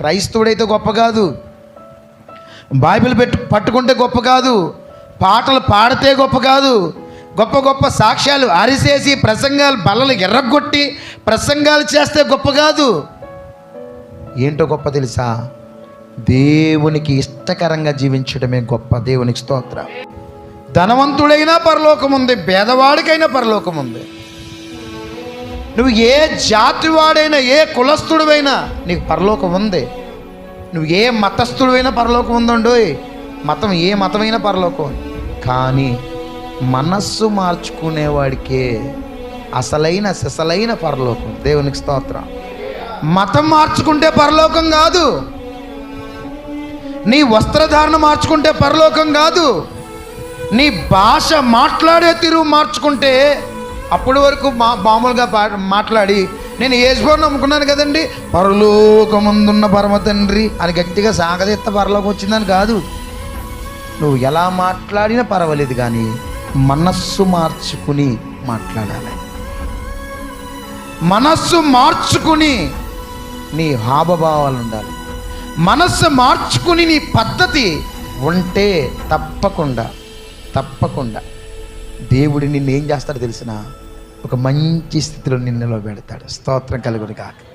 క్రైస్తవుడైతే గొప్ప కాదు. బైబిల్ పెట్టు పట్టుకుంటే గొప్ప కాదు. పాటలు పాడితే గొప్ప కాదు. గొప్ప గొప్ప సాక్ష్యాలు అరిసేసి ప్రసంగాలు బల్లలు ఎర్రగొట్టి ప్రసంగాలు చేస్తే గొప్ప కాదు. ఏంటో గొప్ప తెలుసా? దేవునికి ఇష్టకరంగా జీవించడమే గొప్ప దేవునికి స్తోత్రం. ధనవంతుడైనా పరలోకం ఉంది పేదవాడికైనా పరలోకం ఉంది నువ్వు ఏ జాతివాడైనా ఏ కులస్థుడివైనా నీకు పరలోకం ఉంది. నువ్వు ఏ మతస్థుడివైనా పరలోకం ఉందండోయ్. మతం ఏ మతమైనా పరలోకం. కానీ మనస్సు మార్చుకునేవాడికే అసలైన సిసలైన పరలోకం. దేవునికి స్తోత్రం. మతం మార్చుకుంటే పరలోకం కాదు. నీ వస్త్రధారణ మార్చుకుంటే పరలోకం కాదు. నీ భాష మాట్లాడే తీరు మార్చుకుంటే అప్పటి వరకు మా మామూలుగా పా- మాట్లాడి నేను ఏజ్బోర్న్ నమ్ముకున్నాను కదండి? పరలోకముందున్న పరమ తండ్రి అని గట్టిగా సాగదీత్త పరలోకం వచ్చిందని కాదు. నువ్వు ఎలా మాట్లాడినా పర్వాలేదు కానీ మనస్సు మార్చుకుని మాట్లాడాలి. మనస్సు మార్చుకుని నీ హావభావాలు ఉండాలి. మనస్సు మార్చుకుని నీ పద్ధతి ఉంటే తప్పకుండా తప్పకుండా. దేవుడు నిన్ను ఏం చేస్తాడో తెలిసిన ఒక మంచి స్థితిలో నిన్ను నిలబెడతాడు. స్తోత్రం కలుగుడు కాక